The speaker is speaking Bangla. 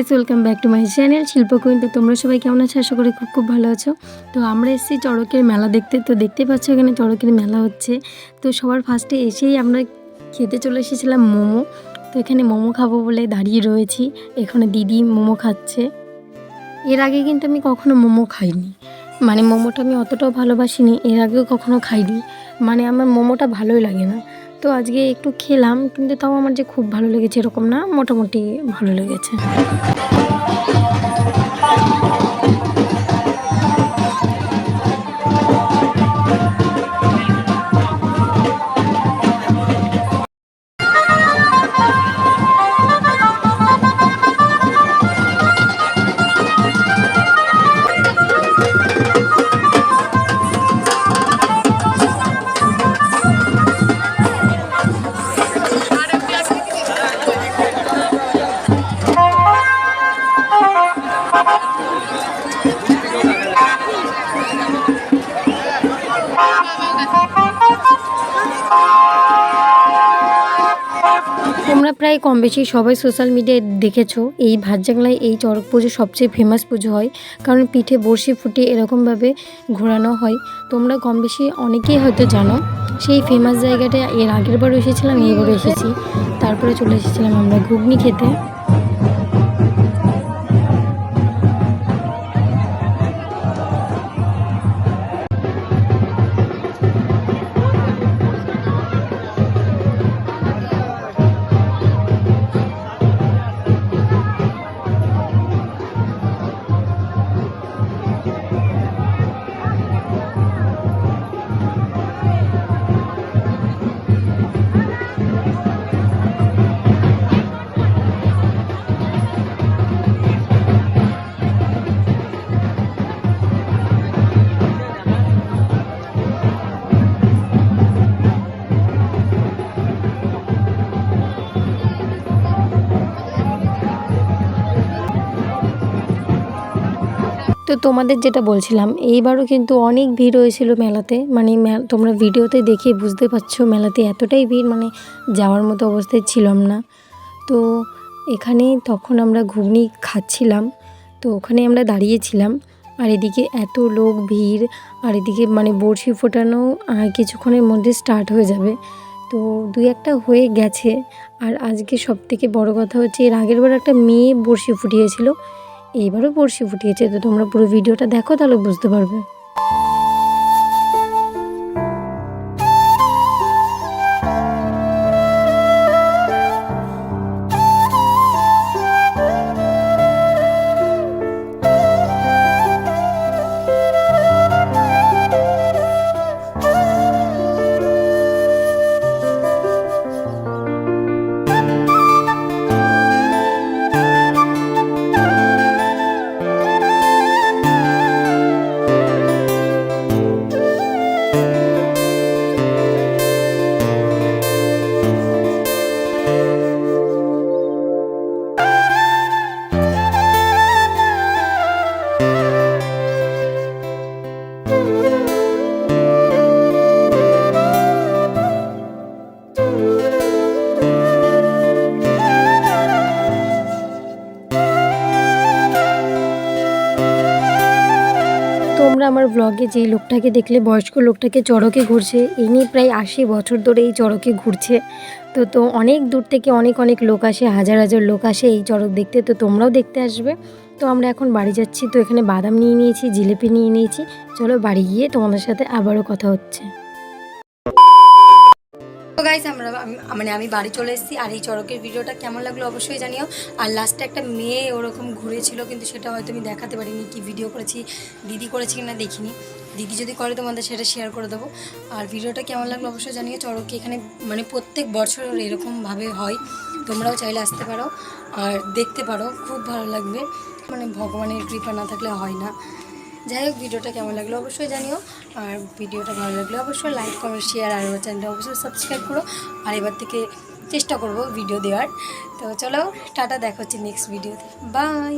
Guys welcome back to my channel Shilpa queen তো তোমরা সবাই কেমন আছো? আশা করি খুব খুব ভালো আছো। তো আমরা এসেছি চড়কের মেলা দেখতে। তো দেখতে পাচ্ছ এখানে চড়কের মেলা হচ্ছে। তো সবার ফার্স্টে এসেই আমরা খেতে চলে এসেছিলাম মোমো। তো এখানে মোমো খাব বলে দাঁড়িয়ে রয়েছি। এখানে দিদি মোমো খাচ্ছে। এর আগে কিন্তু আমি কখনো মোমো খাইনি। মানে মোমোটা আমি অতটাও ভালোবাসিনি। এর আগেও কখনো খাইনি। মানে আমার মোমোটা ভালোই লাগে না। তো আজকে একটু খেলাম, কিন্তু তাও আমার যে খুব ভালো লেগেছে এরকম না, মোটামুটি ভালো লেগেছে। তোমরা প্রায় কম বেশি সবাই সোশ্যাল মিডিয়ায় দেখেছ, এই ভাতজাংলায় এই চড়ক পুজো সবচেয়ে ফেমাস পুজো হয়। কারণ পিঠে বড়শি ফুটে এরকমভাবে ঘোরানো হয়। তোমরা কম বেশি অনেকেই হয়তো জানো, সেই ফেমাস জায়গাটা এর আগের বারও এসেছিলাম এইবারও এসেছি। তারপরে চলে এসেছিলাম আমরা ঘুগনি খেতে। তো তোমাদের যেটা বলছিলাম, এইবারও কিন্তু অনেক ভিড় হয়েছিল মেলাতে। মানে তোমরা ভিডিওতে দেখে বুঝতে পারছ মেলাতে এতটাই ভিড় মানে যাওয়ার মতো অবস্থায় ছিলাম না। তো এখানে তখন আমরা ঘুগনি খাচ্ছিলাম, তো ওখানে আমরা দাঁড়িয়েছিলাম। আর এদিকে এত লোক ভিড়, আর এদিকে মানে বড়শি ফোটানো আর কিছুক্ষণের মধ্যে স্টার্ট হয়ে যাবে। তো দুই একটা হয়ে গেছে। আর আজকে সব থেকে বড় কথা হচ্ছে, এর আগের বার একটা মেয়ে বড়শি ফুটিয়েছিল। এইবারও বড়শি ফুটিয়েছে তো তোমরা পুরো ভিডিওটা দেখো তাহলে বুঝতে পারবে। তোমরা আমার ব্লগে যে লোকটাকে দেখলে, বয়স্ক লোকটাকে চড়কে ঘুরছে, ইনি প্রায় আশি বছর ধরে এই চড়কে ঘুরছে। তো তো অনেক দূর থেকে অনেক অনেক লোক আসে, হাজার হাজার লোক আসে এই চড়ক দেখতে, তো তোমরাও দেখতে আসবে। তো আমরা এখন বাড়ি যাচ্ছি, তো এখানে বাদাম নিয়ে নিয়েছি, জিলিপি নিয়ে নিয়েছি। চলো বাড়ি গিয়ে তোমাদের সাথে আবারও কথা হচ্ছে। তো গাইস আমরা মানে আমি বাড়ি চলে এসেছি আর এই চড়কের ভিডিওটা কেমন লাগল অবশ্যই জানিও। আর লাস্টে একটা মেয়ে ওরকম ঘুরেছিল, কিন্তু সেটা হয়তো আমি দেখাতে পারিনি, কি ভিডিও করেছি, দিদি করেছি কিনা দেখিনি। দিদি যদি করে তোমাদের সেটা শেয়ার করে দেবো। আর ভিডিওটা কেমন লাগল অবশ্যই জানিও চড়কে এখানে মানে প্রত্যেক বছর এরকমভাবে হয়। তোমরাও চাইলে আসতে পারো, আর দেখতে পারো, খুব ভালো লাগবে। মানে ভগবানের কৃপা না থাকলে হয় না। যাই হোক, ভিডিওটা কেমন লাগল অবশ্যই জানিও। আর ভিডিওটা ভালো লাগলে অবশ্যই লাইক কমেন্ট শেয়ার আর আমার চ্যানেলটা অবশ্যই সাবস্ক্রাইব করো। আর এবার থেকে চেষ্টা করব ভিডিও দেওয়ার। তো চলো, টাটা, দেখা হচ্ছে নেক্সট ভিডিওতে বাই